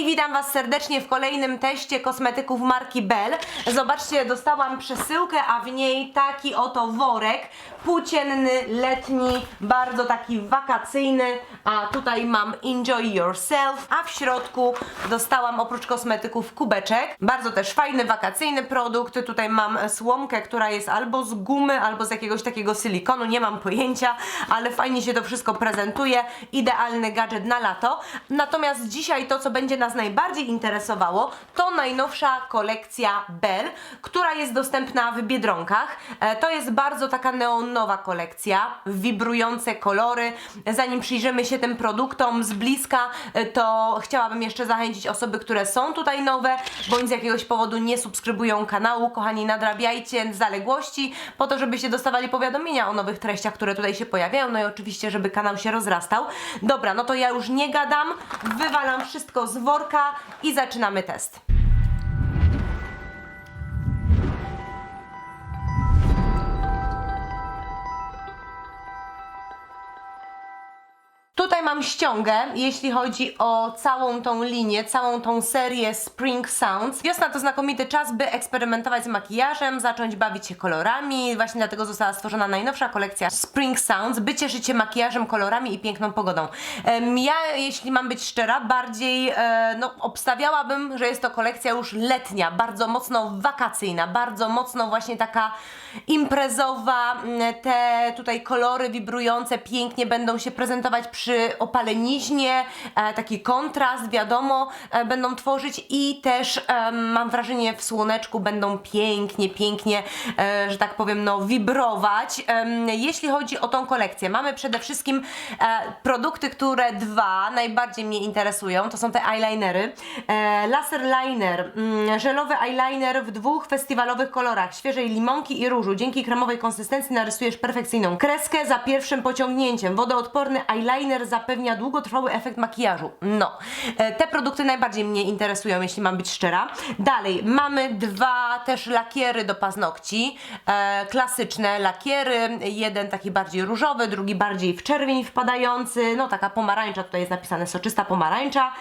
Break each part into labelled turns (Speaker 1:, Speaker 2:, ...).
Speaker 1: Hej, witam Was serdecznie w kolejnym teście kosmetyków marki Bell. Zobaczcie, dostałam przesyłkę, a w niej taki oto worek płócienny, letni, bardzo taki wakacyjny, a tutaj mam Enjoy Yourself, a w środku dostałam oprócz kosmetyków kubeczek. Bardzo też fajny, wakacyjny produkt. Tutaj mam słomkę, która jest albo z gumy, albo z jakiegoś takiego silikonu, nie mam pojęcia, ale fajnie się to wszystko prezentuje. Idealny gadżet na lato. Natomiast dzisiaj to, co będzie najbardziej interesowało, to najnowsza kolekcja Bell, która jest dostępna w Biedronkach. E, To jest bardzo taka neonowa kolekcja, wibrujące kolory. Zanim przyjrzymy się tym produktom z bliska, e, to chciałabym jeszcze zachęcić osoby, które są tutaj nowe, bądź z jakiegoś powodu nie subskrybują kanału. Kochani, nadrabiajcie zaległości po to, żebyście dostawali powiadomienia o nowych treściach, które tutaj się pojawiają. No i oczywiście, żeby kanał się rozrastał. Dobra, no to ja już nie gadam, wywalam wszystko z worka i zaczynamy test. Tutaj mam ściągę, jeśli chodzi o całą tą linię, całą tą serię Spring Sounds. Wiosna to znakomity czas, by eksperymentować z makijażem, zacząć bawić się kolorami. Właśnie dlatego została stworzona najnowsza kolekcja Spring Sounds, by cieszyć się makijażem, kolorami i piękną pogodą. Ja, jeśli mam być szczera, bardziej e, no, obstawiałabym, że jest to kolekcja już letnia, bardzo mocno wakacyjna, bardzo mocno właśnie taka imprezowa. Mm, Te tutaj kolory wibrujące pięknie będą się prezentować przy opaleniznie, e, taki kontrast, wiadomo, e, będą tworzyć i też e, mam wrażenie w słoneczku będą pięknie, pięknie, że tak powiem, no wibrować. Jeśli chodzi o tą kolekcję, mamy przede wszystkim produkty, które dwa najbardziej mnie interesują, to są te eyelinery. Laser liner, mm, żelowy eyeliner w dwóch festiwalowych kolorach, świeżej limonki i różu. Dzięki kremowej konsystencji narysujesz perfekcyjną kreskę za pierwszym pociągnięciem. Wodoodporny eyeliner zapewnia długotrwały efekt makijażu. No, e, te produkty najbardziej mnie interesują, jeśli mam być szczera. Dalej, mamy dwa też lakiery do paznokci, e, klasyczne lakiery, jeden taki bardziej różowy, drugi bardziej w czerwień wpadający, no taka pomarańcza, tutaj jest napisane soczysta pomarańcza,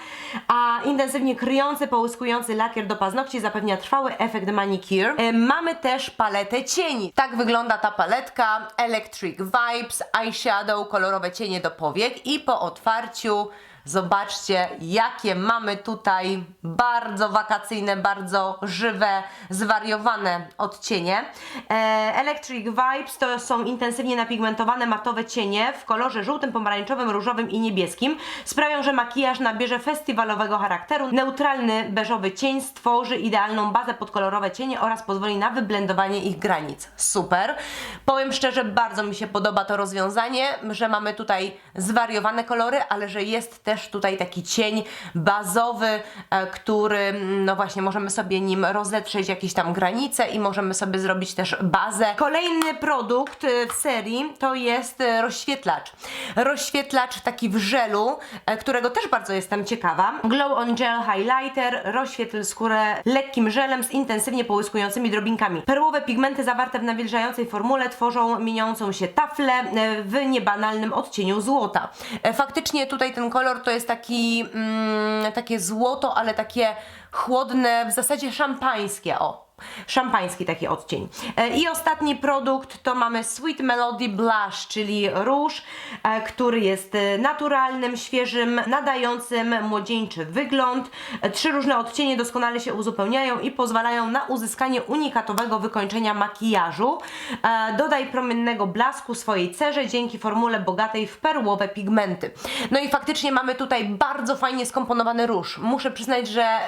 Speaker 1: a intensywnie kryjący, połyskujący lakier do paznokci zapewnia trwały efekt manicure. E, mamy też paletę cieni. Tak wygląda ta paletka, Electric Vibes, eyeshadow, kolorowe cienie do powiek i po otwarciu Zobaczcie, jakie mamy tutaj bardzo wakacyjne, bardzo żywe, zwariowane odcienie. E, Electric Vibes to są intensywnie napigmentowane matowe cienie w kolorze żółtym, pomarańczowym, różowym i niebieskim. Sprawią, że makijaż nabierze festiwalowego charakteru. Neutralny beżowy cień stworzy idealną bazę pod kolorowe cienie oraz pozwoli na wyblendowanie ich granic. Super. Powiem szczerze, bardzo mi się podoba to rozwiązanie, że mamy tutaj zwariowane kolory, ale że jest też tutaj taki cień bazowy, e, który, no właśnie, możemy sobie nim rozetrzeć jakieś tam granice i możemy sobie zrobić też bazę. Kolejny produkt e, w serii to jest e, rozświetlacz. Rozświetlacz taki w żelu, którego też bardzo jestem ciekawa. Glow on Gel Highlighter, rozświetl skórę lekkim żelem z intensywnie połyskującymi drobinkami. Perłowe pigmenty zawarte w nawilżającej formule tworzą mieniącą się taflę w niebanalnym odcieniu złota. Faktycznie tutaj ten kolor to jest taki, mm, takie złoto, ale takie chłodne, w zasadzie szampańskie, o. Szampański taki odcień. E, I ostatni produkt to mamy Sweet Melody Blush, czyli róż, e, który jest e, naturalnym, świeżym, nadającym młodzieńczy wygląd. Trzy różne odcienie doskonale się uzupełniają i pozwalają na uzyskanie unikatowego wykończenia makijażu. Dodaj promiennego blasku swojej cerze dzięki formule bogatej w perłowe pigmenty. No i faktycznie mamy tutaj bardzo fajnie skomponowany róż. Muszę przyznać, że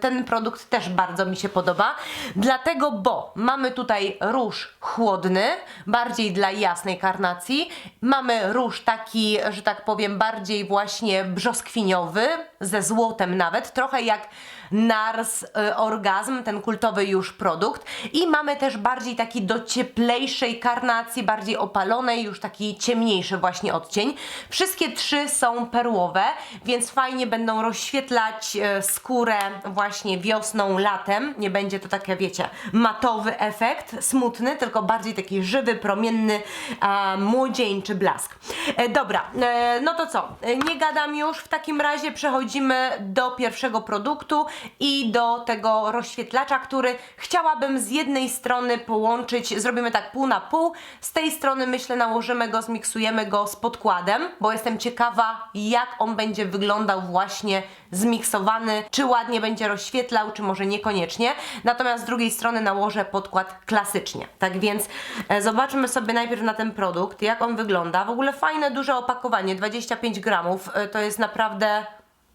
Speaker 1: ten produkt też bardzo mi się podoba. Dlatego, bo mamy tutaj róż chłodny, bardziej dla jasnej karnacji. Mamy róż taki, że tak powiem, bardziej właśnie brzoskwiniowy, ze złotem nawet, trochę jak Nars y, Orgazm, ten kultowy już produkt. I mamy też bardziej taki do cieplejszej karnacji, bardziej opalonej, już taki ciemniejszy właśnie odcień. Wszystkie trzy są perłowe, więc fajnie będą rozświetlać e, skórę właśnie wiosną, latem. Nie będzie to taka, wiecie, matowy efekt, smutny, tylko bardziej taki żywy, promienny, a, młodzieńczy blask. E, dobra, e, no to co? E, Nie gadam już, w takim razie przechodzimy do pierwszego produktu i do tego rozświetlacza, który chciałabym z jednej strony połączyć, zrobimy tak pół na pół, z tej strony myślę nałożymy go, zmiksujemy go z podkładem, bo jestem ciekawa jak on będzie wyglądał właśnie zmiksowany, czy ładnie będzie rozświetlał, czy może niekoniecznie. Natomiast z drugiej strony nałożę podkład klasycznie. Tak więc e, zobaczmy sobie najpierw na ten produkt, jak on wygląda. W ogóle fajne, duże opakowanie, 25 gramów, e, to jest naprawdę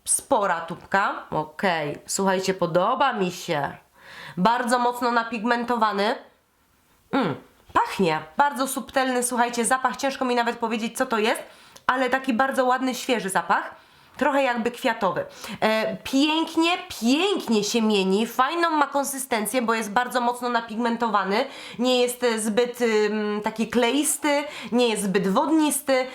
Speaker 1: spora tubka. Okej, słuchajcie, podoba mi się. Bardzo mocno napigmentowany. Mm, pachnie. Bardzo subtelny, słuchajcie, zapach. Ciężko mi nawet powiedzieć, co to jest, ale taki bardzo ładny, świeży zapach. Trochę jakby kwiatowy. E, pięknie, pięknie się mieni. Fajną ma konsystencję, bo jest bardzo mocno napigmentowany. Nie jest e, zbyt taki kleisty, nie jest zbyt wodnisty. E,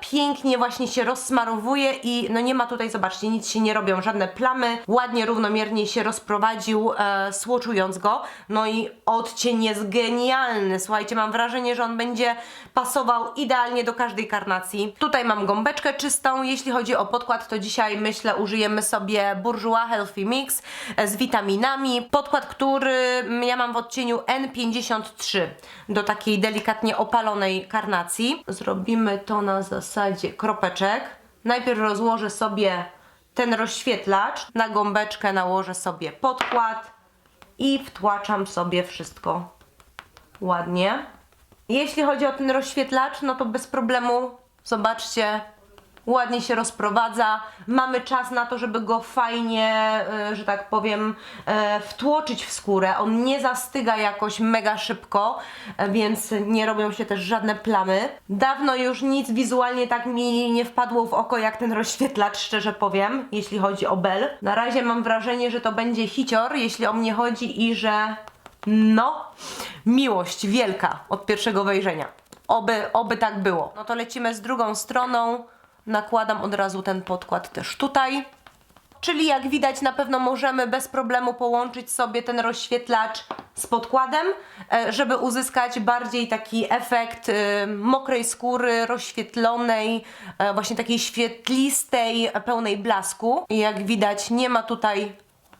Speaker 1: pięknie właśnie się rozsmarowuje i no nie ma tutaj, zobaczcie, nic się nie robią, żadne plamy. Ładnie, równomiernie się rozprowadził, e, słoczując go. No i odcień jest genialny. Słuchajcie, mam wrażenie, że on będzie pasował idealnie do każdej karnacji. Tutaj mam gąbeczkę czystą. Jeśli chodzi o podkład, to dzisiaj myślę użyjemy sobie Bourjois Healthy Mix z witaminami. Podkład, który mm, ja mam w odcieniu N53 do takiej delikatnie opalonej karnacji. Zrobimy to na zasadzie kropeczek. Najpierw rozłożę sobie ten rozświetlacz, na gąbeczkę nałożę sobie podkład i wtłaczam sobie wszystko ładnie. Jeśli chodzi o ten rozświetlacz, no to bez problemu, zobaczcie, ładnie się rozprowadza. Mamy czas na to, żeby go fajnie, e, że tak powiem, e, wtłoczyć w skórę. On nie zastyga jakoś mega szybko, e, więc nie robią się też żadne plamy. Dawno już nic wizualnie tak mi nie wpadło w oko jak ten rozświetlacz, szczerze powiem, jeśli chodzi o Bell. Na razie mam wrażenie, że to będzie hicior, jeśli o mnie chodzi i że no, miłość wielka od pierwszego wejrzenia. Oby, oby tak było. No to lecimy z drugą stroną. Nakładam od razu ten podkład też tutaj. Czyli jak widać na pewno możemy bez problemu połączyć sobie ten rozświetlacz z podkładem, e, żeby uzyskać bardziej taki efekt e, mokrej skóry, rozświetlonej, e, właśnie takiej świetlistej, pełnej blasku. I jak widać nie ma tutaj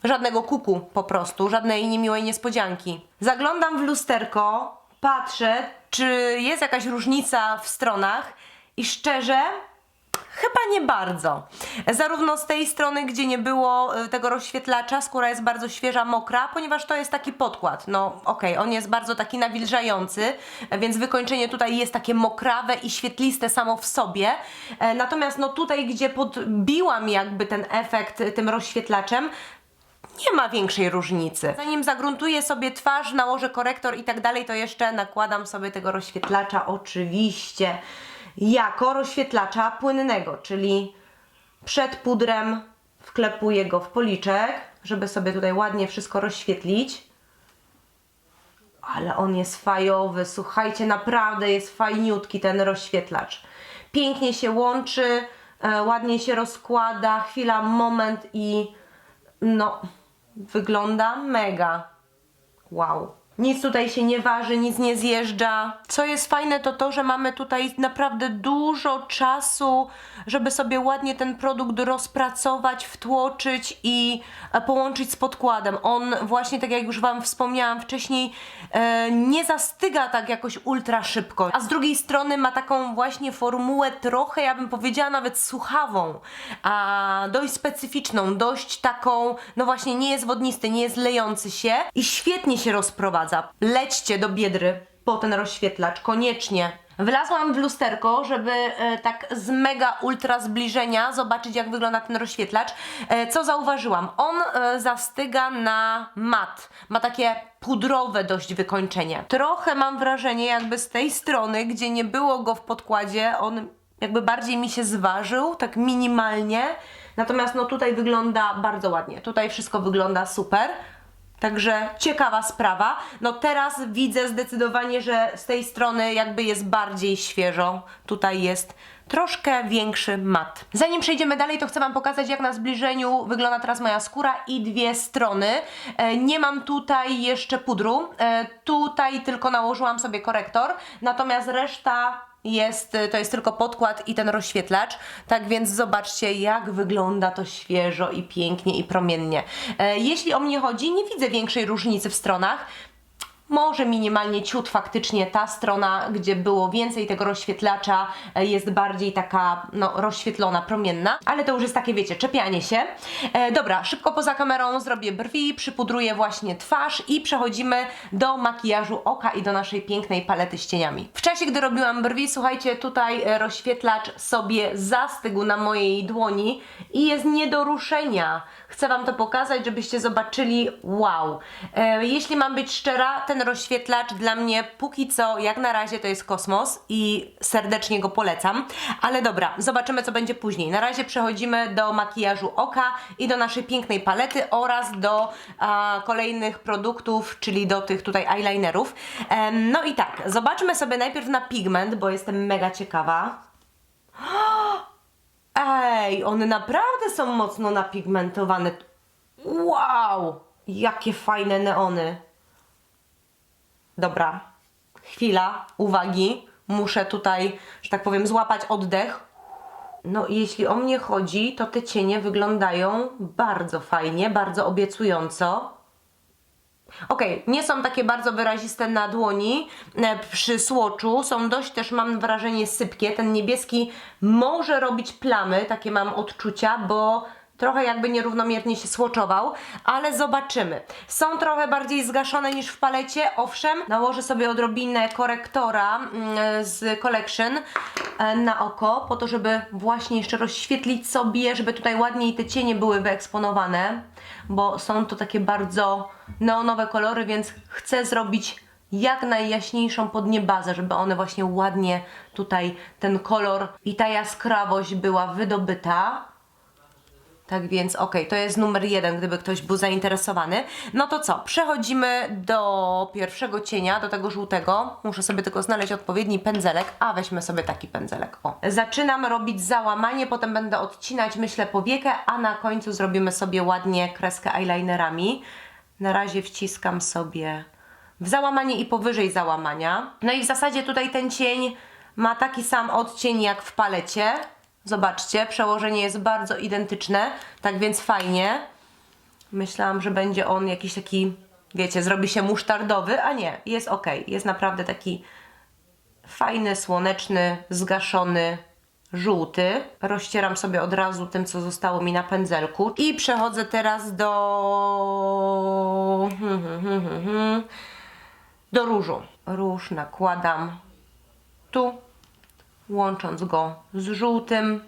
Speaker 1: żadnego kuku po prostu, żadnej niemiłej niespodzianki. Zaglądam w lusterko, patrzę, czy jest jakaś różnica w stronach i szczerze Chyba nie bardzo. Zarówno z tej strony, gdzie nie było y, tego rozświetlacza, skóra jest bardzo świeża, mokra, ponieważ to jest taki podkład. No okej, on jest bardzo taki nawilżający, więc wykończenie tutaj jest takie mokrawe i świetliste samo w sobie. E, Natomiast no tutaj, gdzie podbiłam jakby ten efekt y, tym rozświetlaczem, nie ma większej różnicy. Zanim zagruntuję sobie twarz, nałożę korektor i tak dalej, to jeszcze nakładam sobie tego rozświetlacza oczywiście jako rozświetlacza płynnego, czyli przed pudrem wklepuję go w policzek, żeby sobie tutaj ładnie wszystko rozświetlić. Ale on jest fajowy, słuchajcie, naprawdę jest fajniutki ten rozświetlacz. Pięknie się łączy, e, ładnie się rozkłada, chwila, moment i no, wygląda mega. Wow. Nic tutaj się nie waży, nic nie zjeżdża. Co jest fajne, to to, że mamy tutaj naprawdę dużo czasu, żeby sobie ładnie ten produkt rozpracować, wtłoczyć i e, połączyć z podkładem. On właśnie, tak jak już Wam wspomniałam wcześniej, e, nie zastyga tak jakoś ultra szybko. A z drugiej strony ma taką właśnie formułę trochę, ja bym powiedziała nawet słuchawą, a dość specyficzną, dość taką, no właśnie nie jest wodnisty, nie jest lejący się i świetnie się rozprowadza. Lećcie do Biedry po ten rozświetlacz, koniecznie. Wlazłam w lusterko, żeby e, tak z mega ultra zbliżenia zobaczyć jak wygląda ten rozświetlacz. E, co zauważyłam? On e, zastyga na mat. Ma takie pudrowe dość wykończenie. Trochę mam wrażenie jakby z tej strony, gdzie nie było go w podkładzie, on jakby bardziej mi się zważył, tak minimalnie. Natomiast no tutaj wygląda bardzo ładnie. Tutaj wszystko wygląda super. Także ciekawa sprawa. No teraz widzę zdecydowanie, że z tej strony jakby jest bardziej świeżo. Tutaj jest troszkę większy mat. Zanim przejdziemy dalej, to chcę Wam pokazać, jak na zbliżeniu wygląda teraz moja skóra i dwie strony. E, nie mam tutaj jeszcze pudru, e, tutaj tylko nałożyłam sobie korektor, natomiast reszta jest, to jest tylko podkład i ten rozświetlacz, tak więc zobaczcie jak wygląda to świeżo i pięknie i promiennie. E, jeśli o mnie chodzi, nie widzę większej różnicy w stronach, może minimalnie ciut faktycznie ta strona, gdzie było więcej tego rozświetlacza, e, jest bardziej taka no, rozświetlona, promienna, ale to już jest takie, wiecie, czepianie się. E, dobra, szybko poza kamerą zrobię brwi, przypudruję właśnie twarz i przechodzimy do makijażu oka i do naszej pięknej palety z cieniami. W czasie, gdy robiłam brwi, słuchajcie, tutaj e, rozświetlacz sobie zastygł na mojej dłoni i jest nie do ruszenia. Chcę Wam to pokazać, żebyście zobaczyli, wow. E, jeśli mam być szczera, ten rozświetlacz dla mnie póki co, jak na razie to jest kosmos i serdecznie go polecam. Ale dobra, zobaczymy co będzie później. Na razie przechodzimy do makijażu oka i do naszej pięknej palety oraz do a, kolejnych produktów, czyli do tych tutaj eyelinerów. Em, no i tak, zobaczmy sobie najpierw na pigment, bo jestem mega ciekawa. Ej, one naprawdę są mocno napigmentowane. Wow! Jakie fajne neony. Dobra, chwila, uwagi. Muszę tutaj, że tak powiem, złapać oddech. No, jeśli o mnie chodzi, to te cienie wyglądają bardzo fajnie, bardzo obiecująco. Okej, nie są takie bardzo wyraziste na dłoni e, przy słoczu, są dość też mam wrażenie sypkie. Ten niebieski może robić plamy, takie mam odczucia, bo trochę jakby nierównomiernie się słoczował, ale zobaczymy. Są trochę bardziej zgaszone niż w palecie, owszem. Nałożę sobie odrobinę korektora mm, z Collection e, na oko, po to, żeby właśnie jeszcze rozświetlić sobie, żeby tutaj ładniej te cienie były wyeksponowane, bo są to takie bardzo neonowe kolory, więc chcę zrobić jak najjaśniejszą podniebazę, żeby one właśnie ładnie tutaj ten kolor i ta jaskrawość była wydobyta. Tak więc okej, to jest numer jeden, gdyby ktoś był zainteresowany. No to co, przechodzimy do pierwszego cienia, do tego żółtego. Muszę sobie tylko znaleźć odpowiedni pędzelek, a weźmy sobie taki pędzelek. O. Zaczynam robić załamanie, potem będę odcinać, myślę, powiekę, a na końcu zrobimy sobie ładnie kreskę eyelinerami. Na razie wciskam sobie w załamanie i powyżej załamania. No i w zasadzie tutaj ten cień ma taki sam odcień jak w palecie. Zobaczcie, przełożenie jest bardzo identyczne, tak więc fajnie. Myślałam, że będzie on jakiś taki, wiecie, zrobi się musztardowy, a nie, jest ok. Jest naprawdę taki fajny, słoneczny, zgaszony, żółty. Rozcieram sobie od razu tym, co zostało mi na pędzelku. I przechodzę teraz do... do różu. Róż nakładam tu, łącząc go z żółtym.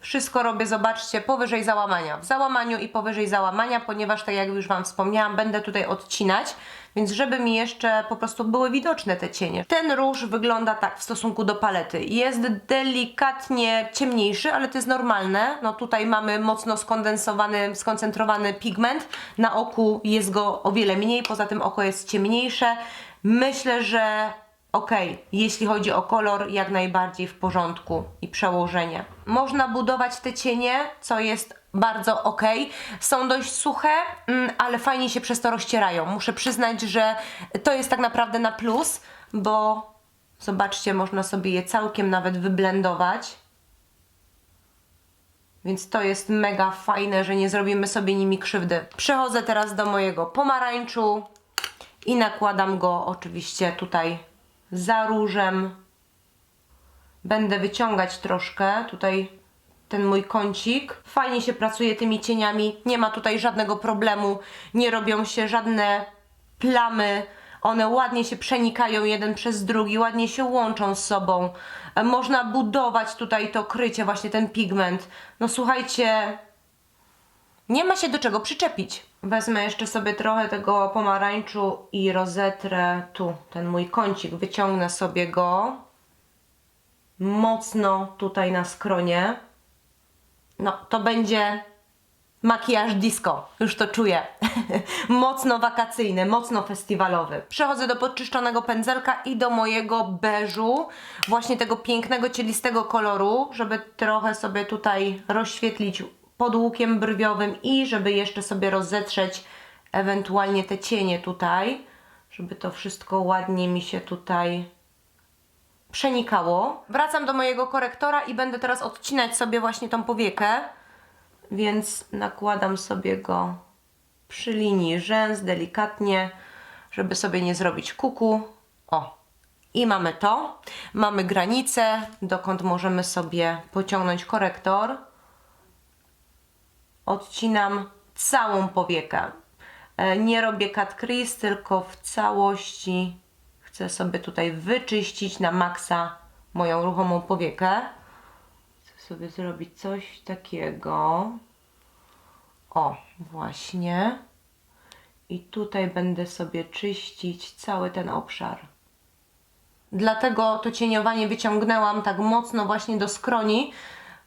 Speaker 1: Wszystko robię, zobaczcie, powyżej załamania. W załamaniu i powyżej załamania, ponieważ tak jak już Wam wspomniałam, będę tutaj odcinać, więc żeby mi jeszcze po prostu były widoczne te cienie. Ten róż wygląda tak w stosunku do palety. Jest delikatnie ciemniejszy, ale to jest normalne. No tutaj mamy mocno skondensowany, skoncentrowany pigment. Na oku jest go o wiele mniej, poza tym oko jest ciemniejsze. Myślę, że ok, jeśli chodzi o kolor, jak najbardziej w porządku i przełożenie. Można budować te cienie, co jest bardzo ok. Są dość suche, mm, ale fajnie się przez to rozcierają. Muszę przyznać, że to jest tak naprawdę na plus, bo zobaczcie, można sobie je całkiem nawet wyblendować. Więc to jest mega fajne, że nie zrobimy sobie nimi krzywdy. Przechodzę teraz do mojego pomarańczu i nakładam go oczywiście tutaj za różem. Będę wyciągać troszkę tutaj ten mój kącik. Fajnie się pracuje tymi cieniami, nie ma tutaj żadnego problemu, nie robią się żadne plamy. One ładnie się przenikają jeden przez drugi, ładnie się łączą z sobą. E, Można budować tutaj to krycie, właśnie ten pigment. No słuchajcie, nie ma się do czego przyczepić. Wezmę jeszcze sobie trochę tego pomarańczu i rozetrę tu, ten mój kącik, wyciągnę sobie go mocno tutaj na skronie. No, to będzie Makijaż disco, już to czuję. mocno wakacyjny, mocno festiwalowy. Przechodzę do podczyszczonego pędzelka i do mojego beżu, właśnie tego pięknego, cielistego koloru, żeby trochę sobie tutaj rozświetlić pod łukiem brwiowym i żeby jeszcze sobie rozetrzeć ewentualnie te cienie tutaj, żeby to wszystko ładnie mi się tutaj przenikało. Wracam do mojego korektora i będę teraz odcinać sobie właśnie tą powiekę, więc nakładam sobie go przy linii rzęs delikatnie, żeby sobie nie zrobić kuku. O, i mamy to. Mamy granicę, dokąd możemy sobie pociągnąć korektor. Odcinam całą powiekę. E, Nie robię cut crease, tylko w całości chcę sobie tutaj wyczyścić na maksa moją ruchomą powiekę. Chcę sobie zrobić coś takiego. O, właśnie. I tutaj będę sobie czyścić cały ten obszar. Dlatego to cieniowanie wyciągnęłam tak mocno właśnie do skroni,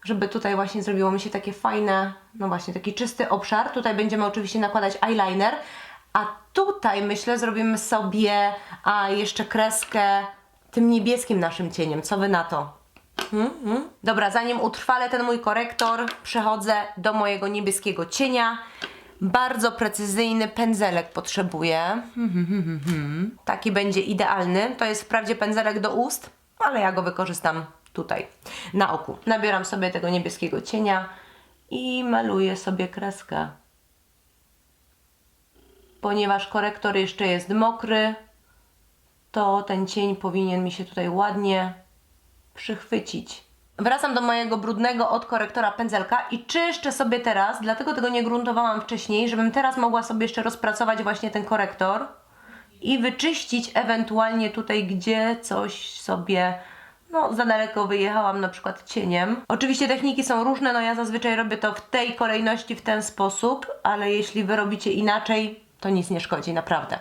Speaker 1: żeby tutaj właśnie zrobiło mi się takie fajne, no właśnie taki czysty obszar. Tutaj będziemy oczywiście nakładać eyeliner, a tutaj myślę zrobimy sobie a jeszcze kreskę tym niebieskim naszym cieniem. Co wy na to? Mm, mm. Dobra, zanim utrwalę ten mój korektor, przechodzę do mojego niebieskiego cienia. Bardzo precyzyjny pędzelek potrzebuję. Taki będzie idealny. To jest wprawdzie pędzelek do ust, ale ja go wykorzystam tutaj, na oku. Nabieram sobie tego niebieskiego cienia i maluję sobie kreskę. Ponieważ korektor jeszcze jest mokry, to ten cień powinien mi się tutaj ładnie przychwycić. Wracam do mojego brudnego od korektora pędzelka i czyszczę sobie teraz, dlatego tego nie gruntowałam wcześniej, żebym teraz mogła sobie jeszcze rozpracować właśnie ten korektor i wyczyścić ewentualnie tutaj, gdzie coś sobie no, za daleko wyjechałam na przykład cieniem. Oczywiście techniki są różne, no ja zazwyczaj robię to w tej kolejności, w ten sposób, ale jeśli wy robicie inaczej, to nic nie szkodzi, naprawdę.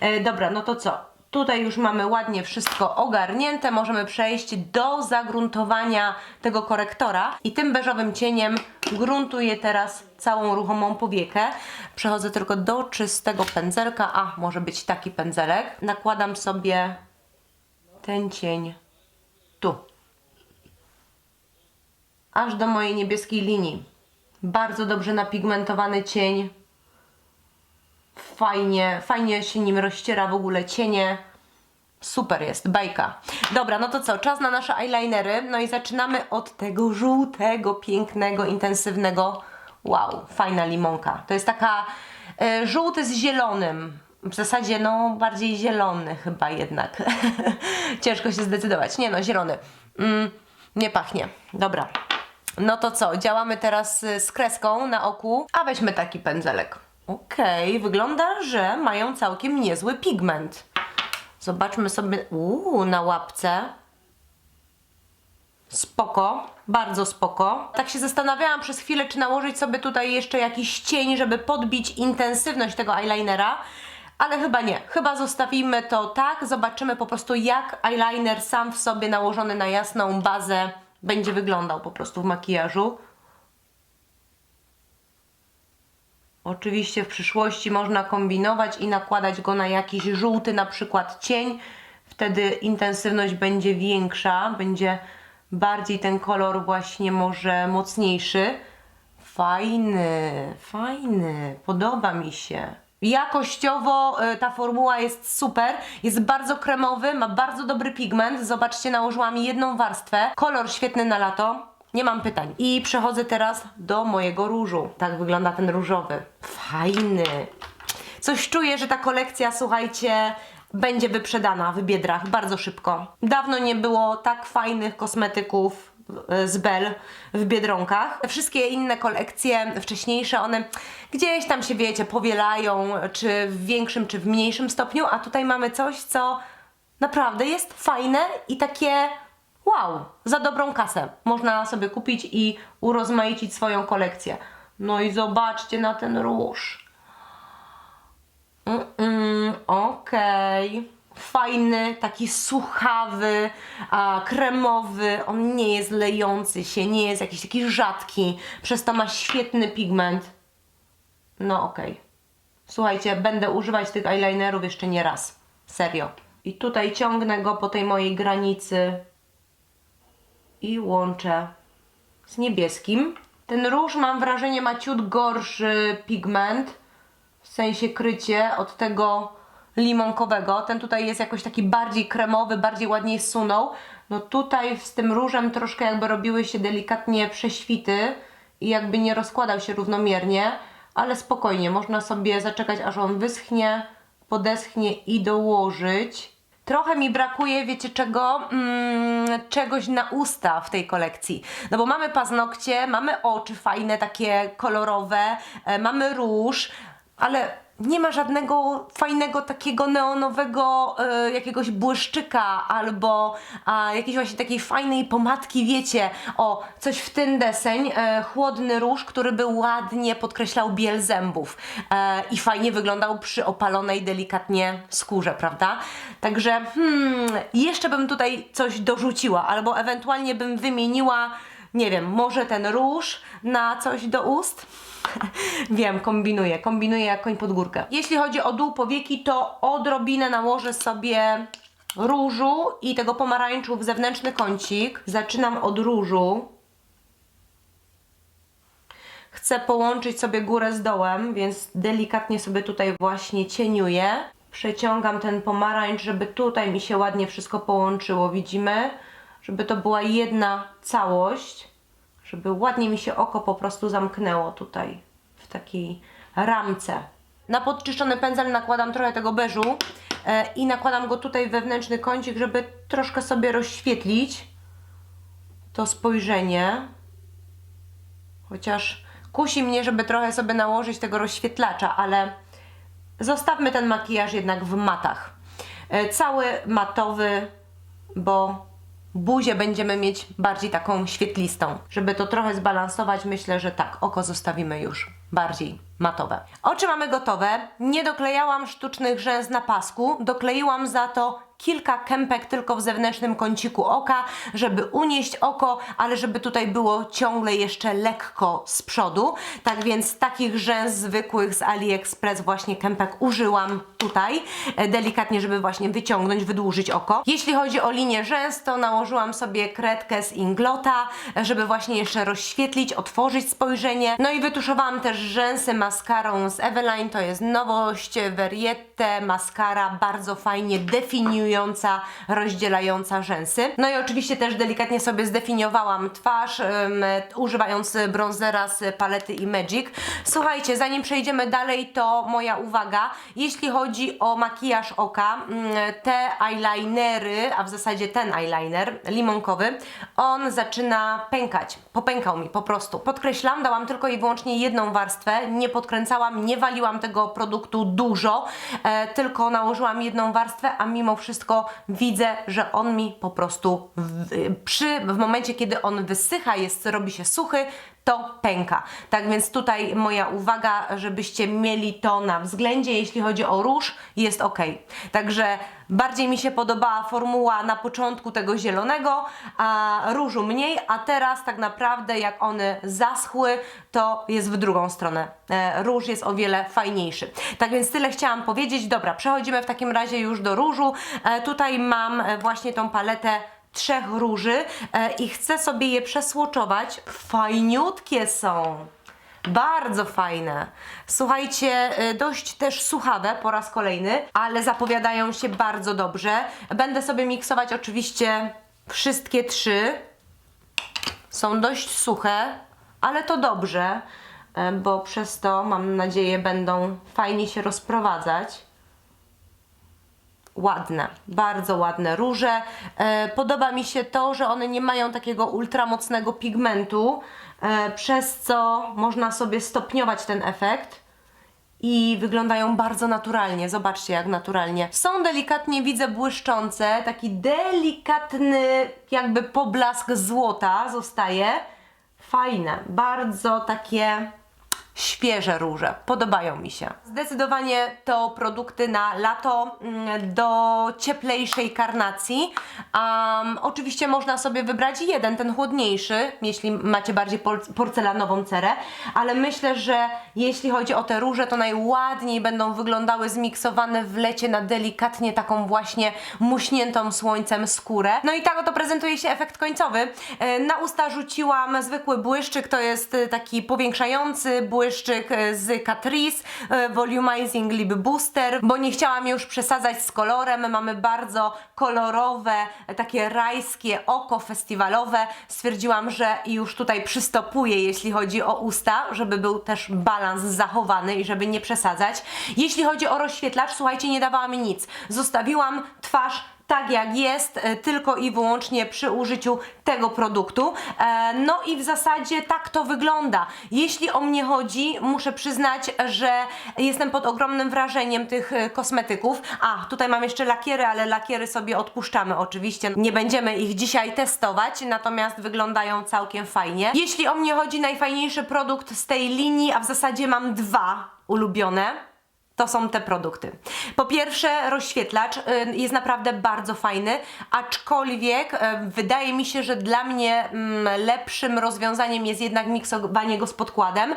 Speaker 1: E, dobra, no to co? Tutaj już mamy ładnie wszystko ogarnięte, możemy przejść do zagruntowania tego korektora i tym beżowym cieniem gruntuję teraz całą ruchomą powiekę. Przechodzę tylko do czystego pędzelka, a może być taki pędzelek. Nakładam sobie ten cień tu. Aż do mojej niebieskiej linii. Bardzo dobrze napigmentowany cień. Fajnie, fajnie się nim rozciera w ogóle cienie. Super jest, bajka. Dobra, no to co, czas na nasze eyelinery. No i zaczynamy od tego żółtego, pięknego, intensywnego. Wow, fajna limonka. To jest taka e, żółty z zielonym. W zasadzie, no, bardziej zielony chyba jednak. Ciężko się zdecydować. Nie no, zielony. Mm, nie pachnie. Dobra. No to co, działamy teraz y, z kreską na oku, a weźmy taki pędzelek. Okej, wygląda, że mają całkiem niezły pigment. Zobaczmy sobie, uuu, na łapce. Spoko, bardzo spoko. Tak się zastanawiałam przez chwilę, czy nałożyć sobie tutaj jeszcze jakiś cień, żeby podbić intensywność tego eyelinera, ale chyba nie. Chyba zostawimy to tak, zobaczymy po prostu jak eyeliner sam w sobie nałożony na jasną bazę będzie wyglądał po prostu w makijażu. Oczywiście w przyszłości można kombinować i nakładać go na jakiś żółty na przykład cień. Wtedy intensywność będzie większa, będzie bardziej ten kolor właśnie może mocniejszy. Fajny, fajny, podoba mi się. Jakościowo y, ta formuła jest super, jest bardzo kremowy, ma bardzo dobry pigment. Zobaczcie, nałożyłam jedną warstwę. Kolor świetny na lato. Nie mam pytań. I przechodzę teraz do mojego różu. Tak wygląda ten różowy. Fajny. Coś czuję, że ta kolekcja, słuchajcie, będzie wyprzedana w Biedrach bardzo szybko. Dawno nie było tak fajnych kosmetyków e, z Bell w Biedronkach. Wszystkie inne kolekcje wcześniejsze, one gdzieś tam się, wiecie, powielają, czy w większym, czy w mniejszym stopniu, a tutaj mamy coś, co naprawdę jest fajne i takie wow, za dobrą kasę. Można sobie kupić i urozmaicić swoją kolekcję. No i zobaczcie na ten róż. Mm, Okej. Fajny, taki suchawy, a, kremowy. On nie jest lejący się, nie jest jakiś taki rzadki. Przez to ma świetny pigment. no okej. Słuchajcie, będę używać tych eyelinerów jeszcze nie raz. Serio. I tutaj ciągnę go po tej mojej granicy i łączę z niebieskim. Ten róż mam wrażenie ma ciut gorszy pigment, w sensie krycie od tego limonkowego. Ten tutaj jest jakoś taki bardziej kremowy, bardziej ładniej sunął. No tutaj z tym różem troszkę jakby robiły się delikatnie prześwity i jakby nie rozkładał się równomiernie, ale spokojnie, można sobie zaczekać aż on wyschnie, podeschnie i dołożyć. Trochę mi brakuje, wiecie czego? Mm, czegoś na usta w tej kolekcji. No bo mamy paznokcie, mamy oczy fajne, takie kolorowe, e, mamy róż, ale nie ma żadnego fajnego takiego neonowego e, jakiegoś błyszczyka albo a, jakiejś właśnie takiej fajnej pomadki, wiecie, o, coś w ten deseń, e, chłodny róż, który by ładnie podkreślał biel zębów e, i fajnie wyglądał przy opalonej delikatnie skórze, prawda? Także hmm, jeszcze bym tutaj coś dorzuciła, albo ewentualnie bym wymieniła, nie wiem, może ten róż na coś do ust. Wiem, kombinuję, kombinuję jak koń pod górkę. Jeśli chodzi o dół powieki, to odrobinę nałożę sobie różu i tego pomarańczu w zewnętrzny kącik. Zaczynam od różu. Chcę połączyć sobie górę z dołem, więc delikatnie sobie tutaj właśnie cieniuję. Przeciągam ten pomarańcz, żeby tutaj mi się ładnie wszystko połączyło, widzimy? Żeby to była jedna całość, żeby ładnie mi się oko po prostu zamknęło tutaj w takiej ramce. Na podczyszczony pędzel nakładam trochę tego beżu e, i nakładam go tutaj wewnętrzny kącik, żeby troszkę sobie rozświetlić to spojrzenie. Chociaż kusi mnie, żeby trochę sobie nałożyć tego rozświetlacza, ale zostawmy ten makijaż jednak w matach. E, Cały matowy, bo buzię będziemy mieć bardziej taką świetlistą. Żeby to trochę zbalansować, myślę, że tak, oko zostawimy już bardziej matowe. Oczy mamy gotowe. Nie doklejałam sztucznych rzęs na pasku, dokleiłam za to kilka kępek tylko w zewnętrznym kąciku oka, żeby unieść oko, ale żeby tutaj było ciągle jeszcze lekko z przodu. Tak więc takich rzęs zwykłych z AliExpress właśnie kępek użyłam tutaj, e, delikatnie, żeby właśnie wyciągnąć, wydłużyć oko. Jeśli chodzi o linię rzęs, to nałożyłam sobie kredkę z Inglota, e, żeby właśnie jeszcze rozświetlić, otworzyć spojrzenie. No i wytuszowałam też rzęsy maskarą z Eveline, to jest nowość, Veriette maskara, bardzo fajnie rozdzielająca rzęsy. No i oczywiście też delikatnie sobie zdefiniowałam twarz, ym, używając bronzera z palety Imagic. Słuchajcie, zanim przejdziemy dalej, to moja uwaga, jeśli chodzi o makijaż oka, mm, te eyelinery, a w zasadzie ten eyeliner limonkowy, on zaczyna pękać. Popękał mi po prostu. Podkreślam, dałam tylko i wyłącznie jedną warstwę, nie podkręcałam, nie waliłam tego produktu dużo, e, tylko nałożyłam jedną warstwę, a mimo wszystko widzę, że on mi po prostu w, przy, w momencie, kiedy on wysycha, jest, robi się suchy, to pęka. Tak więc tutaj moja uwaga, żebyście mieli to na względzie, jeśli chodzi o róż, jest ok. Także bardziej mi się podobała formuła na początku tego zielonego, a różu mniej, a teraz tak naprawdę jak one zaschły, to jest w drugą stronę. E, róż jest o wiele fajniejszy. Tak więc tyle chciałam powiedzieć. Dobra, przechodzimy w takim razie już do różu. E, tutaj mam e, właśnie tą paletę trzech róży e, i chcę sobie je przesłoczować. Fajniutkie są. Bardzo fajne. Słuchajcie, y, dość też suchawe po raz kolejny, ale zapowiadają się bardzo dobrze. Będę sobie miksować oczywiście wszystkie trzy. Są dość suche, ale to dobrze, y, bo przez to mam nadzieję będą fajnie się rozprowadzać ładne, bardzo ładne róże. E, podoba mi się to, że one nie mają takiego ultramocnego pigmentu, e, przez co można sobie stopniować ten efekt i wyglądają bardzo naturalnie. Zobaczcie, jak naturalnie. Są delikatnie, widzę, błyszczące, taki delikatny, jakby poblask złota zostaje. Fajne, bardzo takie świeże róże. Podobają mi się. Zdecydowanie to produkty na lato mm, do cieplejszej karnacji. Um, oczywiście można sobie wybrać jeden, ten chłodniejszy, jeśli macie bardziej por- porcelanową cerę, ale myślę, że jeśli chodzi o te róże, to najładniej będą wyglądały zmiksowane w lecie na delikatnie taką właśnie muśniętą słońcem skórę. No i tak oto prezentuje się efekt końcowy. E, Na usta rzuciłam zwykły błyszczyk, to jest e, taki powiększający błyszczyk e, z Catrice e, Volumizing Lip Booster, bo nie chciałam już przesadzać z kolorem. Mamy bardzo kolorowe, e, takie rajskie oko festiwalowe. Stwierdziłam, że już tutaj przystopuję, jeśli chodzi o usta, żeby był też balans zachowany i żeby nie przesadzać. Jeśli chodzi o rozświetlacz, słuchajcie, nie dawała mi nic. Zostawiłam twarz tak jak jest, e, tylko i wyłącznie przy użyciu tego produktu. E, No i w zasadzie tak to wygląda. Jeśli o mnie chodzi, muszę przyznać, że jestem pod ogromnym wrażeniem tych e, kosmetyków. A, tutaj mam jeszcze lakiery, ale lakiery sobie odpuszczamy oczywiście. Nie będziemy ich dzisiaj testować, natomiast wyglądają całkiem fajnie. Jeśli o mnie chodzi, najfajniejszy produkt z tej linii, a w zasadzie mam dwa ulubione to są te produkty. Po pierwsze, rozświetlacz y, jest naprawdę bardzo fajny, aczkolwiek y, wydaje mi się, że dla mnie mm, lepszym rozwiązaniem jest jednak miksowanie go z podkładem,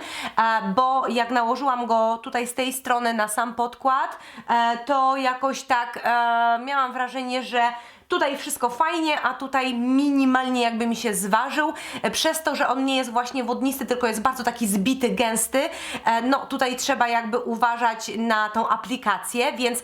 Speaker 1: bo jak nałożyłam go tutaj z tej strony na sam podkład, e, to jakoś tak e, miałam wrażenie, że Tutaj wszystko fajnie, a tutaj minimalnie jakby mi się zważył, e, przez to, że on nie jest właśnie wodnisty, tylko jest bardzo taki zbity, gęsty. E, No tutaj trzeba jakby uważać na tą aplikację, więc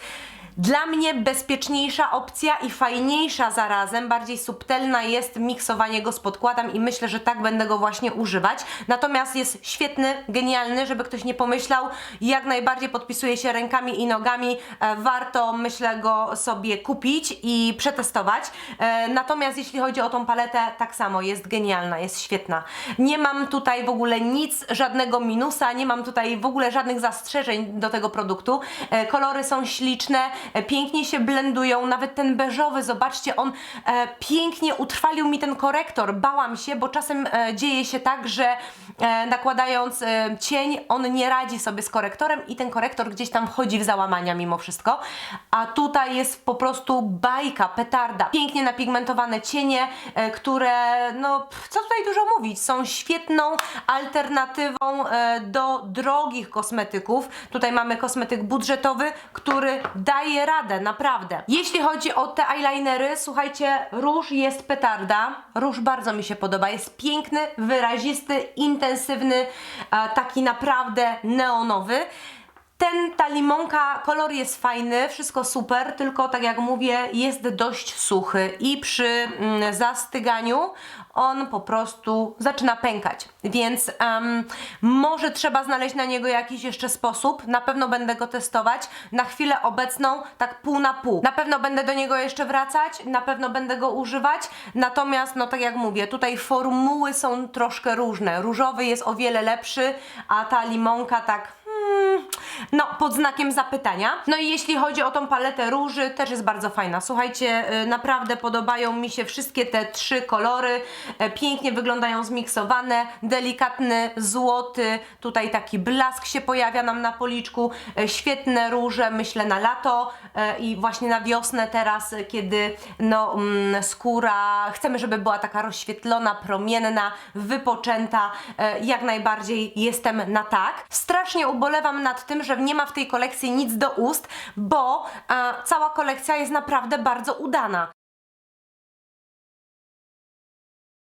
Speaker 1: dla mnie bezpieczniejsza opcja i fajniejsza zarazem, bardziej subtelna jest miksowanie go z podkładem i myślę, że tak będę go właśnie używać. Natomiast jest świetny, genialny, żeby ktoś nie pomyślał, jak najbardziej podpisuje się rękami i nogami. E, Warto, myślę, go sobie kupić i przetestować. E, Natomiast jeśli chodzi o tą paletę, tak samo jest genialna, jest świetna. Nie mam tutaj w ogóle nic, żadnego minusa, nie mam tutaj w ogóle żadnych zastrzeżeń do tego produktu. E, Kolory są śliczne, pięknie się blendują, nawet ten beżowy, zobaczcie, on e, pięknie utrwalił mi ten korektor. Bałam się, bo czasem e, dzieje się tak, że e, nakładając e, cień, on nie radzi sobie z korektorem i ten korektor gdzieś tam wchodzi w załamania mimo wszystko. A tutaj jest po prostu bajka, petarda. Pięknie napigmentowane cienie, e, które, no, co tutaj dużo mówić, są świetną alternatywą e, do drogich kosmetyków. Tutaj mamy kosmetyk budżetowy, który daje radę, naprawdę. Jeśli chodzi o te eyelinery, słuchajcie, róż jest petarda. Róż bardzo mi się podoba. Jest piękny, wyrazisty, intensywny, e, taki naprawdę neonowy. Ten, ta limonka, kolor jest fajny, wszystko super, tylko tak jak mówię, jest dość suchy i przy mm, zastyganiu on po prostu zaczyna pękać. Więc em, może trzeba znaleźć na niego jakiś jeszcze sposób. Na pewno będę go testować. Na chwilę obecną tak pół na pół. Na pewno będę do niego jeszcze wracać, na pewno będę go używać. Natomiast, no tak jak mówię, tutaj formuły są troszkę różne. Różowy jest o wiele lepszy, a ta limonka tak no, pod znakiem zapytania. No i jeśli chodzi o tą paletę róży, też jest bardzo fajna. Słuchajcie, y, naprawdę podobają mi się wszystkie te trzy kolory. E, Pięknie wyglądają zmiksowane, delikatny złoty, tutaj taki blask się pojawia nam na policzku. E, Świetne róże, myślę, na lato e, i właśnie na wiosnę teraz, kiedy no, mm, skóra, chcemy, żeby była taka rozświetlona, promienna, wypoczęta. Jak najbardziej jestem na tak. Strasznie ubolewam nad tym, że nie ma w tej kolekcji nic do ust, bo e, cała kolekcja jest naprawdę bardzo udana.